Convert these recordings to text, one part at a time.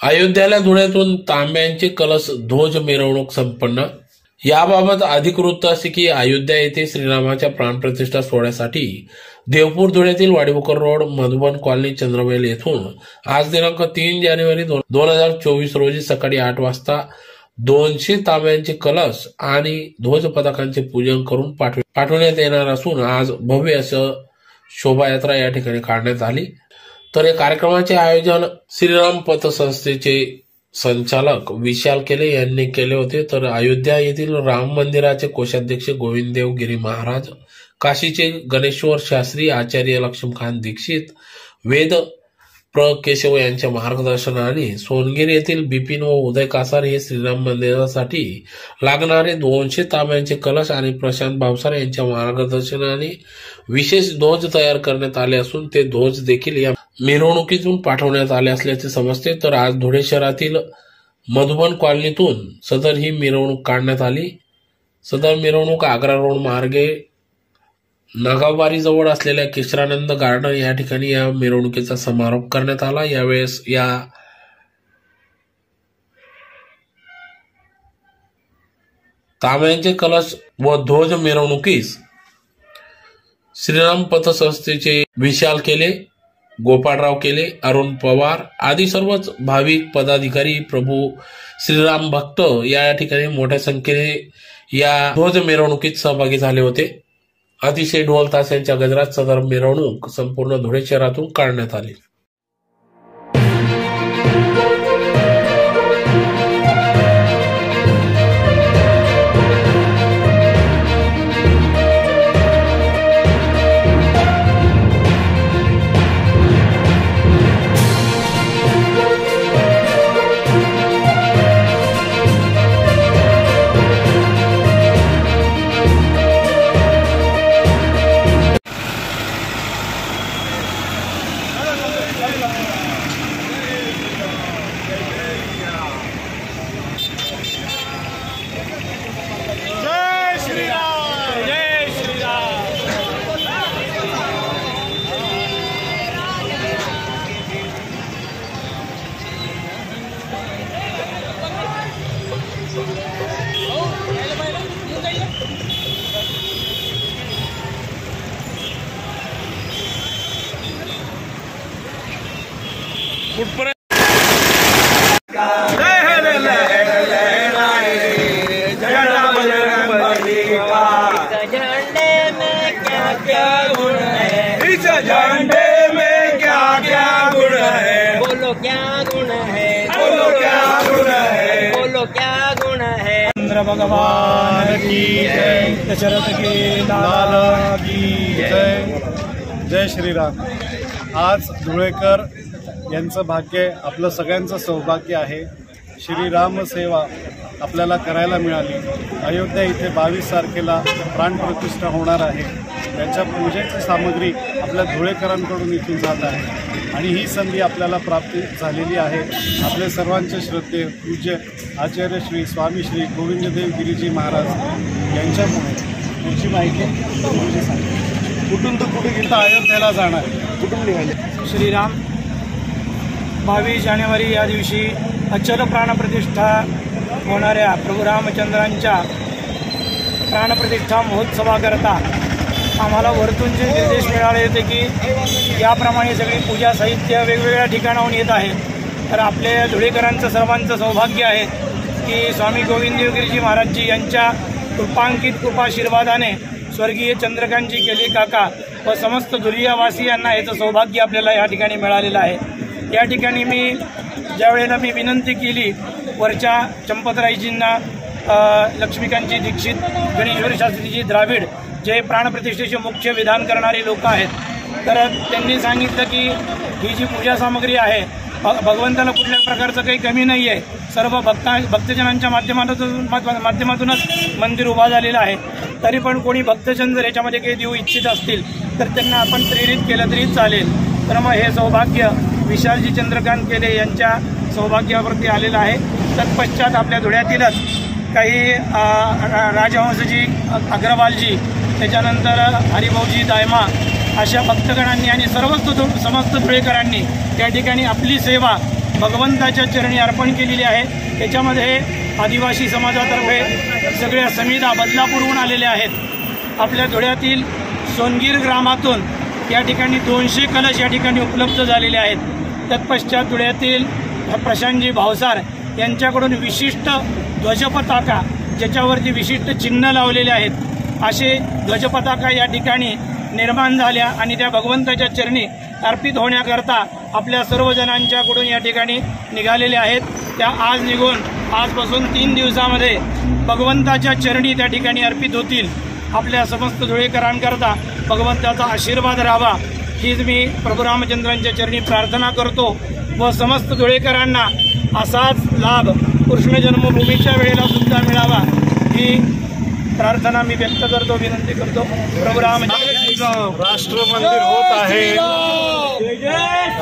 अयोध्याला धुळ्यातून तांब्यांचे कलश ध्वज मिरवणूक संपन्न. याबाबत अधिक वृत्त असे की अयोध्या येथे श्रीरामाच्या प्राणप्रतिष्ठा सोहळ्यासाठी देवपूर धुळ्यातील वाडीबोकर रोड मधुबन कॉलनी चंद्रवेल येथून आज दिनांक तीन जानेवारी दोन हजार चोवीस रोजी सकाळी आठ वाजता दोनशे तांब्यांचे कलश आणि ध्वज पताकांचे पूजन करून पाठव पाठवण्यात येणार असून आज भव्य असं शोभायात्रा या ठिकाणी काढण्यात आली. तर या कार्यक्रमाचे आयोजन श्रीराम पतसंस्थेचे संचालक विशाल केले यांनी केले होते. तर अयोध्या येथील राम मंदिराचे कोषाध्यक्ष गोविंददेव गिरी महाराज काशीचे गणेश्वर शास्त्री आचार्य लक्ष्मखान दीक्षित वेद प्र केशव यांच्या मार्गदर्शनाने सोनगिरी येथील बिपिन व उदय कासार हे श्रीराम मंदिरासाठी लागणारे दोनशे तांब्यांचे कलश आणि प्रशांत भावसार यांच्या मार्गदर्शनाने विशेष ध्वज तयार करण्यात आले असून ते ध्वज देखील या मिरवणुकीतून पाठवण्यात आले असल्याचे समजते तर आज धुळे शहरातील मधुबन कॉलनीतून सदर ही मिरवणूक काढण्यात आली. सदर मिरवणूक आग्रा रोड मार्गे नागावबारीजवळ असलेल्या केशरानंद गार्डन या ठिकाणी या मिरवणुकीचा समारोप करण्यात आला. यावेळेस या तांब्यांचे कलश व ध्वज मिरवणुकीस श्रीराम पथसंस्थेचे विशाल केले. गोपाळराव केले अरुण पवार आदी सर्वच भाविक पदाधिकारी प्रभू श्रीराम भक्त या ठिकाणी मोठ्या संख्येने या ध्वज मिरवणुकीत सहभागी झाले होते. अतिशय ढोल ताशांच्या गजरात सदर मिरवणूक संपूर्ण धुळे शहरातून काढण्यात आली. क्या है है क्या गुण है बोलो क्या गुण है बोलो क्या गुण है चंद्र भगवान की जय दशरथ के लाला की जय जय श्रीराम आज धुळेकर यांचं भाग्य आपलं सगळ्यांचं सौभाग्य आहे. श्रीराम सेवा आपल्याला करायला मिळाली. अयोध्या इथे बावीस तारखेला प्राणप्रतिष्ठा होणार आहे. त्याच्या पूजेची सामग्री आपल्या धुळेकरांकडून इथून जात आहे. आणि ही संधी आपल्याला प्राप्ती झालेली आहे. आपले सर्वांचे श्रद्धे पूज्य आचार्य श्री स्वामी श्री गोविंददेव गिरीजी महाराज यांच्यामुळे पुढची माहिती. कुठून तर कुठे गेलं अयोध्येला जाणार. कुठून निघाले? श्रीराम बावीस जानेवारी या दिवशी अचल प्राणप्रतिष्ठा होणाऱ्या प्रभू रामचंद्रांच्या प्राणप्रतिष्ठा महोत्सवाकरता आम्हाला वरतून जे निर्देश मिळाले होते की याप्रमाणे सगळी पूजा साहित्य वेगवेगळ्या ठिकाणाहून येत आहे. तर आपल्या धुळेकरांचं सर्वांचं सौभाग्य आहे की स्वामी गोविंद महाराजजी यांच्या कृपांकित कृपाशीर्वादाने स्वर्गीय चंद्रकांतजी केले काका व समस्त धुलियावासियांना याचं सौभाग्य आपल्याला या ठिकाणी मिळालेलं आहे. या ठिकाणी मी ज्यावेळेला मी विनंती केली वरच्या चंपतरायजींना लक्ष्मीकांतजी दीक्षित गणेश्वर शास्त्रीजी द्राविड जे प्राणप्रतिष्ठेचे मुख्य विधान करणारे लोक आहेत तर त्यांनी सांगितलं की ही जी पूजा सामग्री आहे भगवंताला कुठल्या प्रकारचं काही कमी नाही आहे सर्व भक्ता भक्तजनांच्या माध्यमातून माध्यमातूनच मंदिर उभा झालेलं आहे. तरी पण कोणी भक्तजन जर याच्यामध्ये काही देऊ इच्छित असतील तर त्यांना आपण प्रेरित केलं तरी चालेल. तर मग हे सौभाग्य विशालजी चंद्रकांत केले यांच्या सौभाग्यावरती आलेलं आहे. तत्पश्चात आपल्या धुळ्यातीलच काही रा- राजहंसजी अग्रवालजी त्याच्यानंतर हरिभाऊजी दायमा अशा भक्तगणांनी आणि सर्वच समस्त धुळेकरांनी त्या ठिकाणी आपली सेवा भगवंताच्या चरणी अर्पण केलेली आहे. त्याच्यामध्ये आदिवासी समाजातर्फे सगळ्या समिधा बदलापूरहून आलेल्या आहेत. आपल्या धुळ्यातील सोनगीर ग्रामातून या ठिकाणी दोनशे कलश या ठिकाणी उपलब्ध झालेले आहेत. तत्पश्चात धुळ्यातील प्रशांतजी भावसार यांच्याकडून विशिष्ट ध्वजपताका ज्याच्यावरती विशिष्ट चिन्ह लावलेले आहेत. असे ध्वजपताका या ठिकाणी निर्माण झाल्या आणि त्या भगवंताच्या चरणी अर्पित होण्याकरता आपल्या सर्वजणांच्याकडून या ठिकाणी निघालेल्या आहेत. त्या आज निघून आजपासून तीन दिवसामध्ये भगवंताच्या चरणी त्या ठिकाणी अर्पित होतील. आपल्या समस्त धुळेकरांकरता भगवंताचा आशीर्वाद राहावा. हीच मी प्रभू रामचंद्रांच्या चरणी प्रार्थना करतो व समस्त धुळेकरांना असाच लाभ कृष्ण जन्मभूमीच्या वेळेला सुद्धा मिळावा. ही प्रार्थना मी व्यक्त करतो विनंती करतो. प्रभू रामचंद्र राष्ट्र मंदिर होत आहे.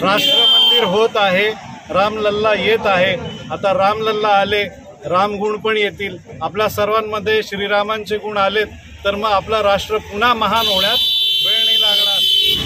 राष्ट्र मंदिर होत आहे. रामलल्ला येत आहे. आता रामलल्ला आले रामगुण पण येतील. आपल्या सर्वांमध्ये श्रीरामांचे गुण आलेत तर मग आपला राष्ट्र पुन्हा महान होण्यात